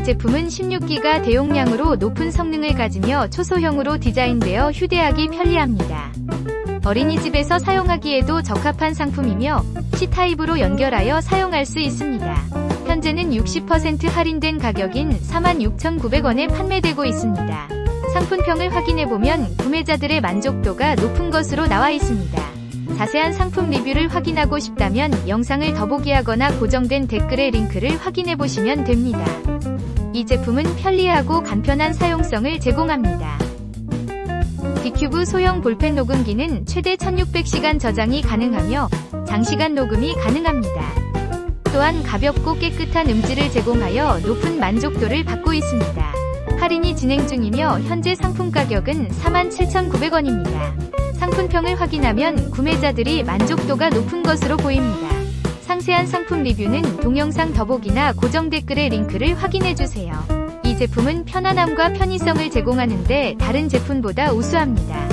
이 제품은 16기가 대용량으로 높은 성능을 가지며 초소형으로 디자인되어 휴대하기 편리합니다. 어린이집에서 사용하기에도 적합한 상품이며 C타입으로 연결하여 사용할 수 있습니다. 현재는 60% 할인된 가격인 46,900원에 판매되고 있습니다. 상품평을 확인해보면 구매자들의 만족도가 높은 것으로 나와 있습니다. 자세한 상품 리뷰를 확인하고 싶다면 영상을 더보기하거나 고정된 댓글의 링크를 확인해보시면 됩니다. 이 제품은 편리하고 간편한 사용성을 제공합니다. 디큐브 소형 볼펜 녹음기는 최대 1600시간 저장이 가능하며 장시간 녹음이 가능합니다. 또한 가볍고 깨끗한 음질을 제공하여 높은 만족도를 받고 있습니다. 할인이 진행 중이며 현재 상품 가격은 47,900원입니다. 상품평을 확인하면 구매자들이 만족도가 높은 것으로 보입니다. 상세한 상품 리뷰는 동영상 더보기나 고정 댓글의 링크를 확인해주세요. 이 제품은 편안함과 편의성을 제공하는데 다른 제품보다 우수합니다.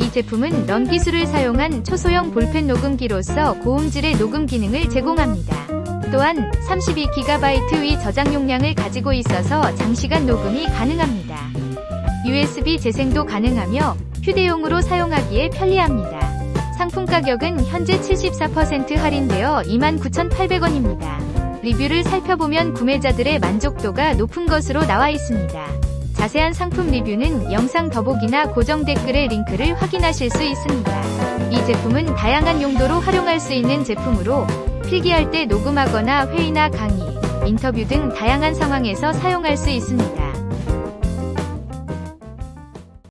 이 제품은 런 기술을 사용한 초소형 볼펜 녹음기로서 고음질의 녹음 기능을 제공합니다. 또한 32GB 위 저장 용량을 가지고 있어서 장시간 녹음이 가능합니다. USB 재생도 가능하며 휴대용으로 사용하기에 편리합니다. 상품 가격은 현재 74% 할인되어 29,800원입니다. 리뷰를 살펴보면 구매자들의 만족도가 높은 것으로 나와 있습니다. 자세한 상품 리뷰는 영상 더보기나 고정 댓글의 링크를 확인하실 수 있습니다. 이 제품은 다양한 용도로 활용할 수 있는 제품으로 필기할 때 녹음하거나 회의나 강의, 인터뷰 등 다양한 상황에서 사용할 수 있습니다.